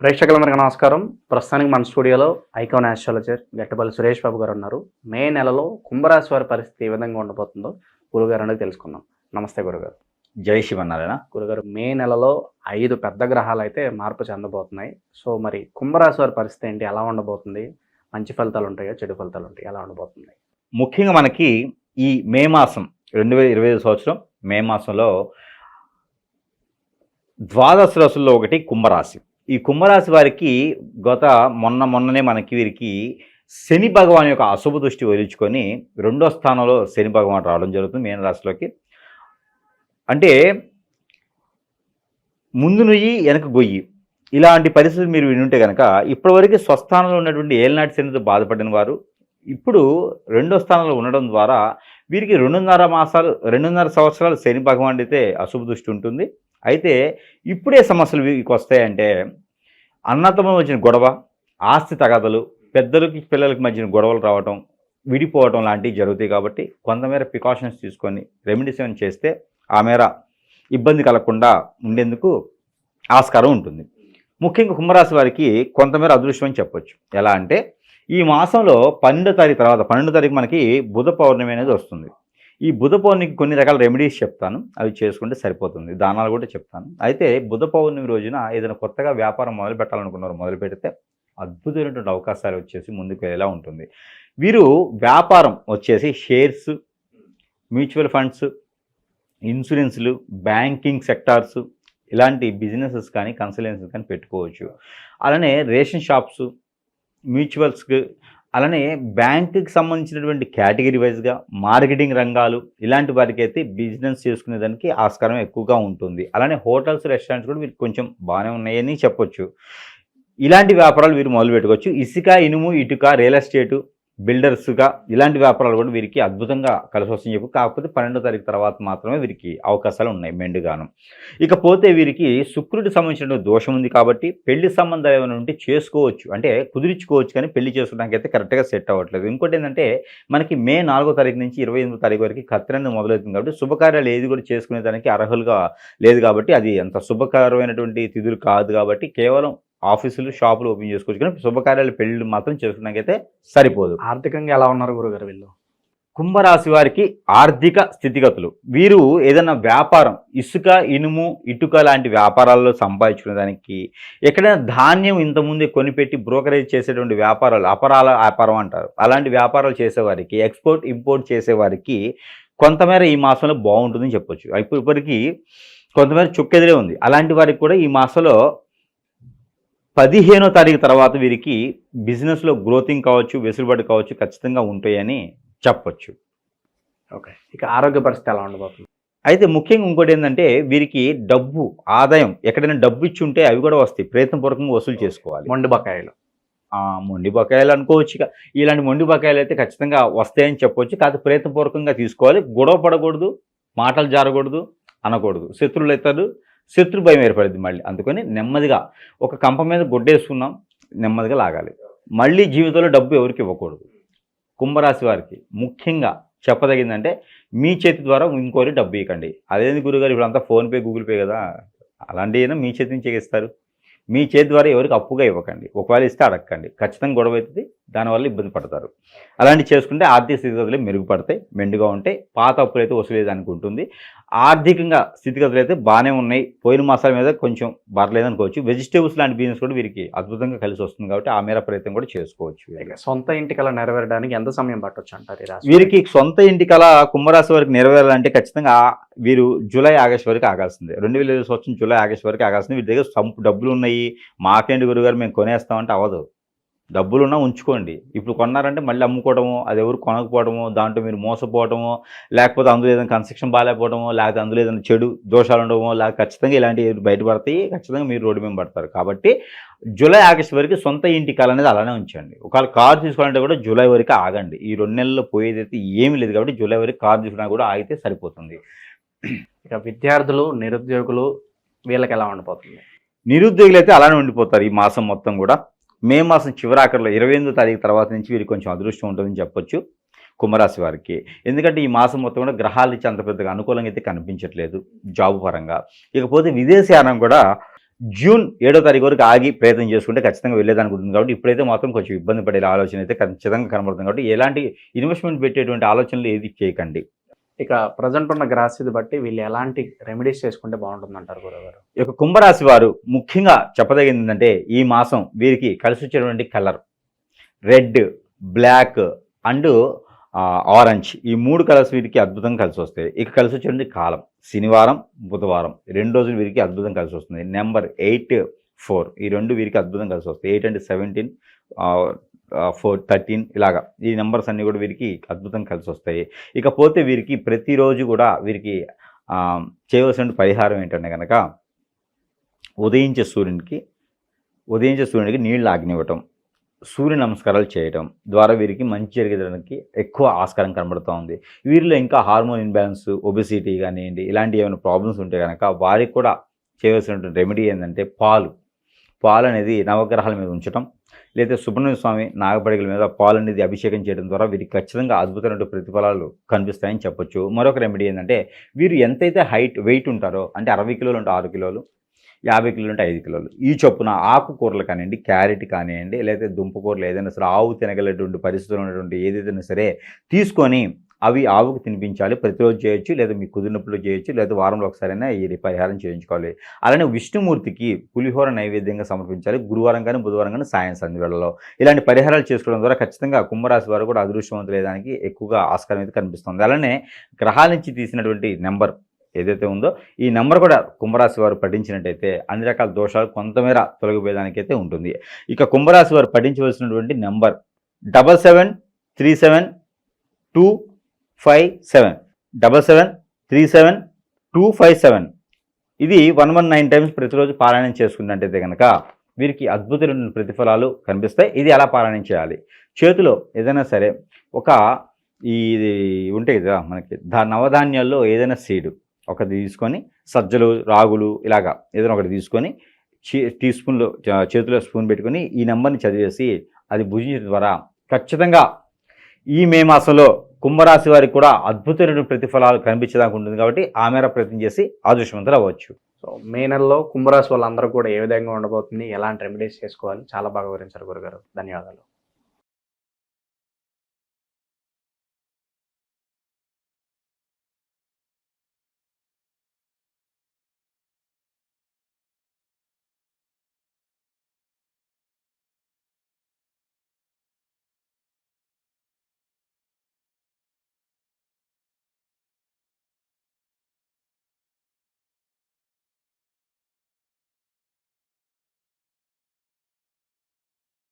ప్రేక్షకులందరికీ నమస్కారం. ప్రస్తుతానికి మన స్టూడియోలో ఐకాన్ ఆస్ట్రాలజర్ గట్టపల్లి సురేష్ బాబు గారు ఉన్నారు. మే నెలలో కుంభరాశి వారి పరిస్థితి ఏ విధంగా ఉండబోతుందో గురుగారు అనేది తెలుసుకుందాం. నమస్తే గురుగారు. జై శివనారాయణ గురుగారు మే నెలలో ఐదు పెద్ద గ్రహాలు అయితే మార్పు చెందబోతున్నాయి. సో మరి కుంభరాశి వారి పరిస్థితి ఏంటి? ఎలా ఉండబోతుంది? మంచి ఫలితాలు ఉంటాయో? చెడు ఫలితాలు ఉంటాయి? ఎలా ఉండబోతుంది? ముఖ్యంగా మనకి ఈ మే మాసం రెండు వేల ఇరవై ఐదు సంవత్సరం మే మాసంలో ద్వాదశ రాశుల్లో ఒకటి కుంభరాశి. ఈ కుంభరాశి వారికి గత మొన్న మొన్ననే మనకి వీరికి శని భగవాన్ యొక్క అశుభ దృష్టి వదిలించుకొని రెండో స్థానంలో శని భగవాన్ రావడం జరుగుతుంది మీన రాశిలోకి. అంటే ముందు నుయ్యి వెనక గొయ్యి. ఇలాంటి పరిస్థితులు మీరు వినుంటే కనుక ఇప్పటివరకు స్వస్థానంలో ఉన్నటువంటి ఏలనాటి శనితో బాధపడిన వారు ఇప్పుడు రెండో స్థానంలో ఉండడం ద్వారా వీరికి రెండున్నర మాసాలు రెండున్నర సంవత్సరాలు శని భగవాన్ అయితే అశుభ దృష్టి ఉంటుంది. అయితే ఇప్పుడే సమస్యలు వీరికి వస్తాయంటే అన్నతమ్మ వచ్చిన గొడవ ఆస్తి తగాదలు పెద్దలకి పిల్లలకి మధ్యన గొడవలు రావటం విడిపోవటం లాంటివి జరుగుతాయి కాబట్టి కొంతమేర ప్రికాషన్స్ తీసుకొని రెమెడీస్ ఏమైనా చేస్తే ఆ మేర ఇబ్బంది కలగకుండా ఉండేందుకు ఆస్కారం ఉంటుంది. ముఖ్యంగా కుంభరాశి వారికి కొంతమేర అదృష్టం అని చెప్పొచ్చు. ఎలా అంటే ఈ మాసంలో పన్నెండో తారీఖు తర్వాత పన్నెండో తారీఖు మనకి బుధ పౌర్ణమి అనేది వస్తుంది. ఈ బుధ పౌర్ణమికి కొన్ని రకాల రెమెడీస్ చెప్తాను. అవి చేసుకుంటే సరిపోతుంది. దానాలు కూడా చెప్తాను. అయితే బుధ పౌర్ణమి రోజున ఏదైనా కొత్తగా వ్యాపారం మొదలు పెట్టాలనుకున్నారు మొదలు పెడితే అద్భుతమైనటువంటి అవకాశాలు వచ్చేసి ముందుకు వెళ్ళేలా ఉంటుంది. వీరు వ్యాపారం వచ్చేసి షేర్స్ మ్యూచువల్ ఫండ్స్ ఇన్సూరెన్స్లు బ్యాంకింగ్ సెక్టార్స్ ఇలాంటి బిజినెసెస్ కానీ కన్సల్టెన్సీస్ కానీ పెట్టుకోవచ్చు. అలానే రేషన్ షాప్స్ మ్యూచువల్స్కి అలానే బ్యాంకుకి సంబంధించినటువంటి కేటగిరీ వైజ్గా మార్కెటింగ్ రంగాలు ఇలాంటి వారికి అయితే బిజినెస్ చేసుకునేదానికి ఆస్కారం ఎక్కువగా ఉంటుంది. అలానే హోటల్స్ రెస్టారెంట్స్ కూడా వీరికి కొంచెం బాగానే ఉన్నాయని చెప్పొచ్చు. ఇలాంటి వ్యాపారాలు వీరు మొదలు పెట్టుకోవచ్చు ఇసుక ఇనుము ఇటుక రియల్ ఎస్టేటు బిల్డర్స్గా ఇలాంటి వ్యాపారాలు కూడా వీరికి అద్భుతంగా కలిసి వస్తుంది చెప్పు కాకపోతే పన్నెండో తారీఖు తర్వాత మాత్రమే వీరికి అవకాశాలు ఉన్నాయి మెండుగాను. ఇకపోతే వీరికి శుక్రుడికి సంబంధించిన దోషం ఉంది కాబట్టి పెళ్ళి సంబంధాలు ఏమైనా ఉంటే చేసుకోవచ్చు. అంటే కుదిరించుకోవచ్చు కానీ పెళ్ళి చేసుకోవడానికి అయితే కరెక్ట్గా సెట్ అవ్వట్లేదు. ఇంకోటి ఏంటంటే మనకి మే నాలుగో తారీఖు నుంచి ఇరవై ఎనిమిదో తారీఖు వరకు కత్తిరంది మొదలవుతుంది కాబట్టి శుభకార్యాలు ఏది కూడా చేసుకునే దానికి అర్హులుగా లేదు కాబట్టి అది అంత శుభకరమైనటువంటి తిథులు కాదు కాబట్టి కేవలం ఆఫీసులు షాపులు ఓపెన్ చేసుకోవచ్చు కానీ శుభకార్యాలు పెళ్ళి మాత్రం చేసుకున్నాకైతే సరిపోదు. ఆర్థికంగా ఎలా ఉన్నారు గురుగారు వీళ్ళు? కుంభరాశి వారికి ఆర్థిక స్థితిగతులు. వీరు ఏదైనా వ్యాపారం ఇసుక ఇనుము ఇటుక లాంటి వ్యాపారాల్లో సంపాదించుకునే దానికి ఎక్కడైనా ధాన్యం ఇంతకుముందే కొనిపెట్టి బ్రోకరేజ్ చేసేటువంటి వ్యాపారాలు అపరాల వ్యాపారం అంటారు. అలాంటి వ్యాపారాలు చేసేవారికి ఎక్స్పోర్ట్ ఇంపోర్ట్ చేసేవారికి కొంతమేర ఈ మాసంలో బాగుంటుందని చెప్పొచ్చు. ఇప్పుడు ఇప్పటికీ కొంతమేర చుక్కెదిరే ఉంది. అలాంటి వారికి కూడా ఈ మాసంలో పదిహేనో తారీఖు తర్వాత వీరికి బిజినెస్లో గ్రోతింగ్ కావచ్చు వెసులుబాటు కావచ్చు ఖచ్చితంగా ఉంటాయని చెప్పొచ్చు. ఓకే. ఇక ఆరోగ్య పరిస్థితి ఎలా ఉండబోతుంది? అయితే ముఖ్యంగా ఇంకోటి ఏంటంటే వీరికి డబ్బు ఆదాయం ఎక్కడైనా డబ్బు ఇచ్చి ఉంటే అవి కూడా వస్తాయి. ప్రయత్నపూర్వకంగా వసూలు చేసుకోవాలి. మొండి బకాయిలు. మొండి బకాయిలు అనుకోవచ్చు ఇక. ఇలాంటి మొండి బకాయిలు అయితే ఖచ్చితంగా వస్తాయని చెప్పొచ్చు. కాకపోతే ప్రయత్నపూర్వకంగా తీసుకోవాలి. గొడవ పడకూడదు మాటలు జారకూడదు అనకూడదు. శత్రువులు అవుతారు శత్రు భయం ఏర్పడింది మళ్ళీ. అందుకని నెమ్మదిగా ఒక కంప మీద గుడ్డేసుకున్నాం నెమ్మదిగా లాగాలి. మళ్ళీ జీవితంలో డబ్బు ఎవరికి ఇవ్వకూడదు. కుంభరాశి వారికి ముఖ్యంగా చెప్పదగిందంటే మీ చేతి ద్వారా ఇంకోరి డబ్బు ఇవ్వకండి అదేంది గురుగారు ఇప్పుడు అంతా ఫోన్పే గూగుల్ పే కదా? అలాంటివి అయినా మీ చేతి నుంచి ఇస్తారు. మీ చేతి ద్వారా ఎవరికి అప్పుగా ఇవ్వకండి. ఒకవేళ ఇస్తే అడగకండి. ఖచ్చితంగా గొడవ అవుతుంది. దానివల్ల ఇబ్బంది పడతారు. అలాంటి చేసుకుంటే ఆర్థిక స్థితిగతులు మెరుగుపడతాయి మెండుగా ఉంటాయి. పాత అప్పులు అయితే వసూలేదానికి ఉంటుంది. ఆర్థికంగా స్థితిగతులు అయితే బాగానే ఉన్నాయి. పోయిన మాసాల మీద కొంచెం బరలేదు అనుకోవచ్చు వెజిటేబుల్స్ లాంటి బిజినెస్ కూడా వీరికి అద్భుతంగా కలిసి వస్తుంది కాబట్టి ఆ మేర ప్రయత్నం కూడా చేసుకోవచ్చు సొంత ఇంటికలా నెరవేరడానికి ఎంత సమయం పట్టొచ్చు అంటారు వీరికి సొంత ఇంటి కళ కుంభరాశి వరకు నెరవేరాలంటే ఖచ్చితంగా వీరు జూలై ఆగస్ట్ వరకు ఆగాల్సిందే. రెండు వేల ఇరవై సంవత్సరం జూలై ఆగస్ట్ వరకు ఆగాల్సింది. వీరి దగ్గర సంపు డబ్బులు ఉన్నాయి. మాకేంటి గురుగారు మేము కొనేస్తామంటే అవ్వదు. డబ్బులు ఉన్నా ఉంచుకోండి. ఇప్పుడు కొన్నారంటే మళ్ళీ అమ్ముకోవడము అది ఎవరు కొనకపోవడము దాంట్లో మీరు మోసపోవడము లేకపోతే అందులో ఏదైనా కన్స్ట్రక్షన్ బాగాలేకపోవడము లేకపోతే అందులో ఏదైనా చెడు దోషాలు ఉండడము లేకపోతే ఖచ్చితంగా ఇలాంటివి బయటపడతాయి ఖచ్చితంగా మీరు రోడ్డు మీద పడతారు. కాబట్టి జూలై ఆగస్ట్ వరకు సొంత ఇంటి కాలం అనేది అలానే ఉంచండి. ఒకవేళ కారు తీసుకోవాలంటే కూడా జూలై వరకు ఆగండి. ఈ రెండు నెలల్లో పోయేదైతే ఏమీ లేదు కాబట్టి జూలై వరకు కారు తీసుకోవడానికి కూడా ఆగితే సరిపోతుంది. ఇక విద్యార్థులు నిరుద్యోగులు వీళ్ళకి ఎలా ఉండబోతుంది నిరుద్యోగులు అయితే అలానే ఉండిపోతారు ఈ మాసం మొత్తం కూడా. మే మాసం చివరాఖరిలో ఇరవై ఎనిమిదో తారీఖు తర్వాత నుంచి వీరికి కొంచెం అదృష్టం ఉంటుందని చెప్పొచ్చు కుంభరాశి వారికి. ఎందుకంటే ఈ మాసం మొత్తం కూడా గ్రహాలు ఇచ్చి అంత పెద్దగా అనుకూలంగా అయితే కనిపించట్లేదు జాబ్ పరంగా. ఇకపోతే విదేశీయానం కూడా జూన్ ఏడో తారీఖు వరకు ఆగి ప్రయత్నం చేసుకుంటే ఖచ్చితంగా వెళ్ళేదానికి ఉంటుంది కాబట్టి ఇప్పుడైతే మాత్రం కొంచెం ఇబ్బంది పడే ఆలోచన అయితే ఖచ్చితంగా కనబడుతుంది కాబట్టి ఎలాంటి ఇన్వెస్ట్మెంట్ పెట్టేటువంటి ఆలోచనలు ఏది చేయకండి. ఇక ప్రజెంట్ ఉన్న గ్రాసిది బట్టి వీళ్ళు ఎలాంటి రెమెడీస్ చేసుకుంటే బాగుంటుంది అంటారు గురుగారు? ఈ యొక్క కుంభరాశి వారు ముఖ్యంగా చెప్పదగింది ఏంటంటే ఈ మాసం వీరికి కలిసి వచ్చేటువంటి colour. Red black and orange. ఈ మూడు కలర్స్ వీరికి అద్భుతం కలిసి వస్తాయి. ఇక కలిసి వచ్చేటువంటి కాలం. శనివారం బుధవారం. రెండు రోజులు వీరికి అద్భుతం కలిసి వస్తుంది. Number eight four. ఈ రెండు వీరికి అద్భుతం కలిసి వస్తాయి. ఎయిట్ అంటే సెవెంటీన్ ఫోర్ థర్టీన్ ఇలాగా. ఈ నెంబర్స్ అన్నీ కూడా వీరికి అద్భుతం కలిసి వస్తాయి. ఇకపోతే వీరికి ప్రతిరోజు కూడా వీరికి చేయవలసిన పరిహారం ఏంటంటే కనుక ఉదయించే సూర్యునికి ఉదయించే సూర్యునికి నీళ్ళు ఆగ్నివ్వటం సూర్య నమస్కారాలు చేయటం ద్వారా వీరికి మంచి జరిగేదానికి ఎక్కువ ఆస్కారం కనబడుతూ ఉంది. వీరిలో ఇంకా హార్మోన్ ఇన్బ్యాలెన్స్ ఒబిసిటీ కానివ్వండి ఇలాంటి ఏమైనా ప్రాబ్లమ్స్ ఉంటే కనుక వారికి కూడా చేయవలసినటువంటి రెమెడీ ఏంటంటే పాలు. పాలు అనేది నవగ్రహాల మీద ఉంచటం లేదా సుబ్రహ్మణ్య స్వామి నాగపడిగల మీద పాలు అనేది అభిషేకం చేయడం ద్వారా వీరికి ఖచ్చితంగా అద్భుతమైన ప్రతిఫలాలు కనిపిస్తాయని చెప్పొచ్చు. మరొక రెమెడీ ఏంటంటే వీరు ఎంతైతే హైట్ వెయిట్ ఉంటారో అంటే అరవై కిలోలు అంటే ఆరు కిలోలు యాభై కిలోలు అంటే ఐదు కిలోలు ఈ చొప్పున ఆకుకూరలు కానివ్వండి క్యారెట్ కానివ్వండి లేదా దుంపకూరలు ఏదైనా సరే ఆవు తినగలటువంటి పరిస్థితులు ఉన్నటువంటి ఏదైనా సరే తీసుకొని అవి ఆవుకు తినిపించాలి ప్రతిరోజు చేయొచ్చు లేదా మీకు కుదిరినప్పుడు చేయొచ్చు లేదా వారంలో ఒకసారైనా ఈ పరిహారం చేయించుకోవాలి. అలానే విష్ణుమూర్తికి పులిహోర నైవేద్యంగా సమర్పించాలి గురువారం కానీ బుధవారం కానీ సాయం సంధి వేళలో. ఇలాంటి పరిహారాలు చేసుకోవడం ద్వారా ఖచ్చితంగా కుంభరాశి వారు కూడా అదృష్టవంతులేదానికి ఎక్కువగా ఆస్కారం అయితే కనిపిస్తుంది. అలానే గ్రహాల నుంచి తీసినటువంటి నెంబర్ ఏదైతే ఉందో ఈ నెంబర్ కూడా కుంభరాశి వారు పఠించినట్టయితే అన్ని రకాల దోషాలు కొంతమేర తొలగిపోయేదానికైతే ఉంటుంది. ఇక కుంభరాశి వారు పఠించవలసినటువంటి number double seven three seven two five seven double seven three seven two five seven ఇది వన్ వన్ నైన్ టైమ్స్ ప్రతిరోజు పారాయణం చేసుకున్నట్టయితే కనుక వీరికి అద్భుతమైన ప్రతిఫలాలు కనిపిస్తాయి. ఇది ఎలా పారాయణం చేయాలి? చేతిలో ఏదైనా సరే ఒక ఇది ఉంటాయి కదా మనకి దా నవధాన్యాల్లో ఏదైనా సీడు ఒకటి తీసుకొని సజ్జలు రాగులు ఇలాగా ఏదైనా ఒకటి తీసుకొని చే- టీ స్పూన్లో చేతిలో స్పూన్ పెట్టుకొని ఈ నెంబర్ని చదివేసి అది భుజించడం ద్వారా ఖచ్చితంగా ఈ మే మాసంలో కుంభరాశి వారికి కూడా అద్భుతమైన ప్రతిఫలాలు కనిపించడానికి ఉంటుంది కాబట్టి ఆ మేర ప్రయత్నం చేసి ఆదృష్టవంతులు అవ్వచ్చు. సో మే నెలలో కుంభరాశి వాళ్ళందరూ కూడా ఏ విధంగా ఉండబోతుంది ఎలాంటి రెమెడీస్ చేసుకోవాలి చాలా బాగా వివరించారు గురుగారు. ధన్యవాదాలు.